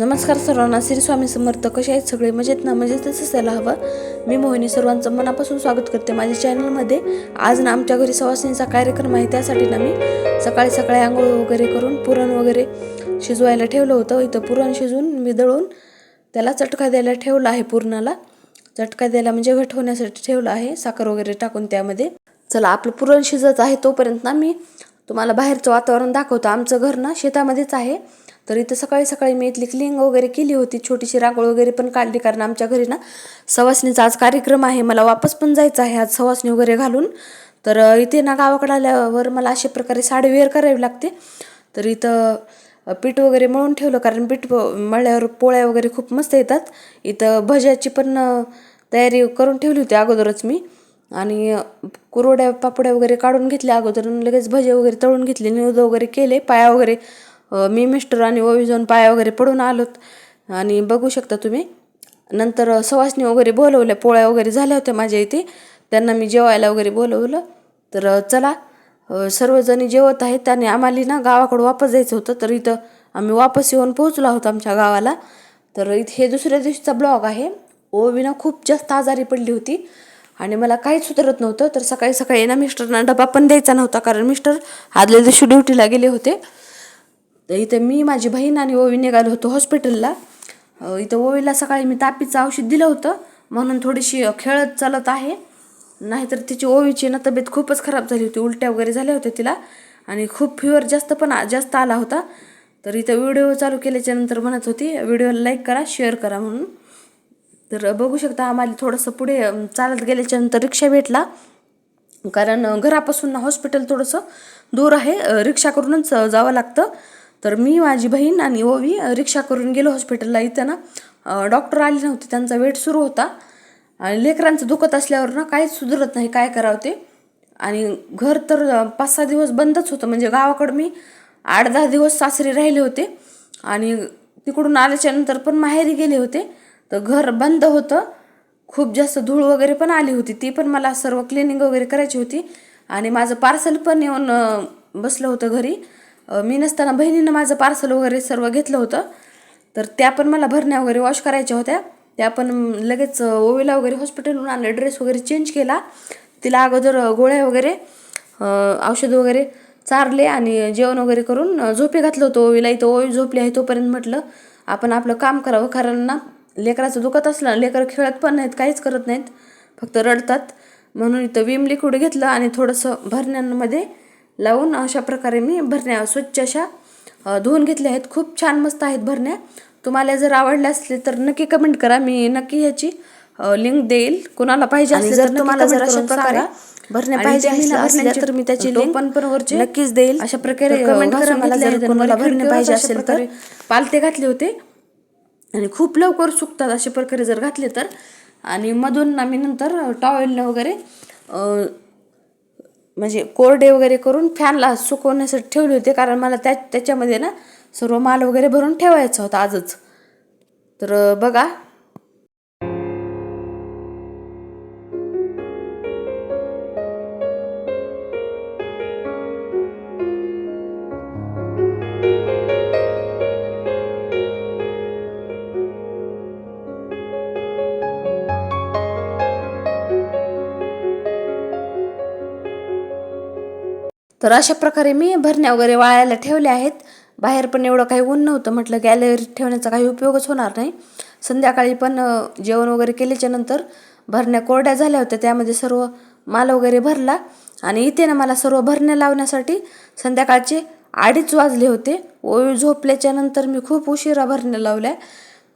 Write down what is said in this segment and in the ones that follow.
नमस्कार सर्वांना श्री स्वामी समर्थ. कसे आहेत सगळे? मजेत ना? मजेत असायला हवं. मी मोहिनी. सर्वांचं मनापासून स्वागत करते माझ्या चॅनलमध्ये आज ना आमच्या घरी सवासणीचा कार्यक्रम आहे. त्यासाठी ना मी सकाळी सकाळी आंघोळ वगैरे करून पुरण वगैरे शिजवायला ठेवलं होतं. इथं पुरण शिजवून मी दळून त्याला चटका द्यायला ठेवला आहे पुरणाला. चटका द्यायला म्हणजे घट होण्यासाठी ठेवलं आहे. साखर वगैरे टाकून त्यामध्ये. चला आपलं पुरण शिजत आहे तोपर्यंत ना मी तुम्हाला बाहेरचं वातावरण दाखवतो. आमचं घर ना शेतामध्येच आहे. तर इथं सकाळी सकाळी मी इथली क्लिंग वगैरे केली होती. छोटीशी रांगोळ वगैरे पण काढली कारण आमच्या घरी ना सवासणीचा आज कार्यक्रम आहे. मला वापस पण जायचं आहे आज सवासणी वगैरे घालून. तर इथे ना गावाकडे आल्यावर मला अशा प्रकारे साडी वेअर करावी लागते. तर इथं पीठ वगैरे मळून ठेवलं कारण पीठ मळल्यावर पोळ्या वगैरे खूप मस्त येतात. इथं भज्याची पण तयारी करून ठेवली होती अगोदरच मी. आणि अ, कुरवड्या पापड्या वगैरे काढून घेतल्या अगोदर लगेच भजे वगैरे तळून घेतले. निवद वगैरे केले पाया वगैरे मी मिस्टर आणि ओवी जाऊन पाया वगैरे पडून आलोत. आणि बघू शकता तुम्ही नंतर सवासनी सवासणी वगैरे बोलवल्या पोळ्या वगैरे झाल्या होत्या माझ्या इथे. त्यांना मी जेवायला वगैरे बोलवलं. तर चला सर्वजणी जेवत आहेत. आणि आम्हाला ना गावाकडं वापस जायचं होतं. तर इथं आम्ही वापस येऊन पोहोचलो आहोत आमच्या गावाला. तर इथे हे दुसऱ्या दिवशीचा ब्लॉग आहे. ओवी ना खूप जास्त आजारी पडली होती. आणि मला काहीच सुधारत नव्हतं. तर सकाळी सकाळी ना मिस्टरना डबा पण द्यायचा नव्हता. कारण मिस्टर आदल्या दिवशी ड्युटीला गेले होते. तर इथं मी माझी बहीण आणि ओवी निघालो होतो हॉस्पिटलला इथं ओवीला सकाळी मी तापीचं औषध दिलं होतं. म्हणून थोडीशी खेळत चालत आहे. नाहीतर तिची ओवीची ना तब्येत खूपच खराब झाली होती. उलट्या वगैरे झाल्या होत्या तिला. आणि खूप फिवर जास्त पण जास्त आला होता. तर इथं व्हिडिओ चालू केल्याच्यानंतर म्हणत होती व्हिडिओला लाईक करा शेअर करा म्हणून. तर बघू शकता आम्हाला थोडंसं पुढे चालत गेल्याच्यानंतर रिक्षा भेटला. कारण घरापासून ना हॉस्पिटल थोडंसं दूर आहे. रिक्षा करूनच जावं लागतं. तर मी माझी बहीण आणि ओवी रिक्षा करून गेलो हॉस्पिटलला इथं ना डॉक्टर आले नव्हते. त्यांचा वेट सुरू होता. आणि लेकरांचं दुखत असल्यावर ना काहीच सुधरत नाही. काय करावं ते? आणि घर तर पाच सहा दिवस बंदच होतं. म्हणजे गावाकडं मी आठ दहा दिवस सासरी राहिले होते. आणि तिकडून आल्याच्यानंतर पण माहेरी गेले होते. तर घर बंद होतं. खूप जास्त धूळ वगैरे पण आली होती. ती पण मला सर्व क्लिनिंग वगैरे करायची होती. आणि माझं पार्सल पण येऊन बसलं होतं घरी. मी नसताना बहिणीनं माझं पार्सल वगैरे सर्व घेतलं होतं. तर त्या पण मला भरण्या वगैरे वॉश करायच्या होत्या. त्या पण लगेच ओवेला ओवीला वगैरे हॉस्पिटलहून आणलं. ड्रेस वगैरे चेंज केला. तिला अगोदर गोळ्या वगैरे औषध वगैरे चारले आणि जेवण वगैरे करून झोपे घातलं होतं ओवीला. इथं ओवी झोपली आहे तोपर्यंत म्हटलं आपण आपलं काम करावं कारण ना लेकराचं दुखत असलं लेकरं खेळत पण नाहीत काहीच करत नाहीत फक्त रडतात. म्हणून इथं विम लिक्विड घेतलं आणि थोडंसं भरण्यांमध्ये लावून अशा प्रकारे मी भरण्या स्वच्छ अशा धुवून घेतल्या आहेत. खूप छान मस्त आहेत भरण्या. तुम्हाला जर आवडल्या असले तर नक्की कमेंट करा. मी नक्की ह्याची लिंक देईल. कोणाला पाहिजे असेल जर तर तुम्हाला जर अशा प्रकारे भरण्या पाहिजे तर मी त्याची लिंक पण पण वरचे नक्कीच देईल. अशा प्रकारे कमेंट करा मला जर. कोणाला भरणे पाहिजे असेल तर. पालते घातले होते. आणि खूप लवकर सुकतात अशा प्रकारे जर घातले तर. आणि मधून आम्ही नंतर टॉवेलनं वगैरे म्हणजे कोरडे वगैरे करून फॅनला सुकवण्यासाठी ठेवले होते कारण मला त्या त्याच्यामध्ये ना सर्व माल वगैरे भरून ठेवायचा होता आजच. तर बघा तर अशा प्रकारे मी भरण्या वगैरे वाळायला ठेवल्या आहेत. बाहेर पण एवढं काही ऊन नव्हतं. म्हटलं गॅलरीत ठेवण्याचा काही उपयोगच होणार नाही. संध्याकाळी पण जेवण वगैरे केल्याच्यानंतर भरण्या कोरड्या झाल्या होत्या. त्यामध्ये सर्व माल वगैरे भरला आणि इथे ना मला सर्व भरण्या लावण्यासाठी संध्याकाळचे अडीच वाजले होते. ओळी झोपल्याच्या नंतर मी खूप उशिरा भरण्या लावल्या.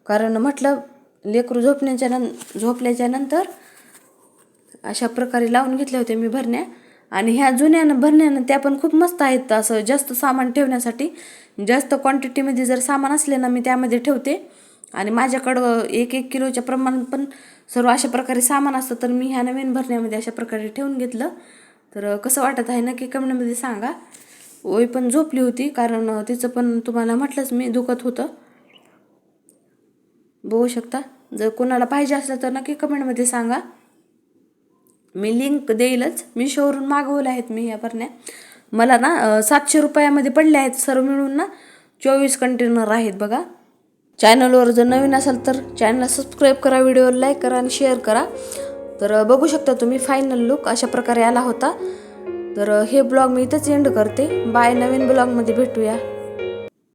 कारण म्हटलं लेकरू झोपण्याच्या नं झोपल्याच्या नंतर अशा प्रकारे लावून घेतल्या होत्या मी भरण्या. आणि ह्या जुन्यानं भरण्यानं त्या पण खूप मस्त आहेत असं जास्त सामान ठेवण्यासाठी. जास्त क्वांटिटीमध्ये जर सामान असले ना मी त्यामध्ये ठेवते. आणि माझ्याकडं एक एक किलोच्या प्रमाण पण सर्व अशा प्रकारे सामान असतं तर मी ह्या नवीन भरण्यामध्ये अशा प्रकारे ठेवून घेतलं. तर कसं वाटत आहे नक्की कमेंटमध्ये सांगा. ओय पण झोपली होती कारण तिचं पण तुम्हाला म्हटलंच मी दुखत होतं. बघू शकता. जर कोणाला पाहिजे असलं तर नक्की कमेंटमध्ये सांगा. मी लिंक देईलच. मिशोवरून मागवल्या आहेत मी या भरण्या. मला ना सातशे रुपयामध्ये पडल्या आहेत सर्व मिळून ना. चोवीस कंटेनर आहेत बघा. चॅनलवर जर नवीन असाल तर चॅनलला सबस्क्राईब करा व्हिडिओ लाईक करा आणि शेअर करा. तर बघू शकता तुम्ही फायनल लुक अशा प्रकारे आला होता. तर हे ब्लॉग मी इथंच एंड करते. बाय नवीन ब्लॉगमध्ये भेटूया.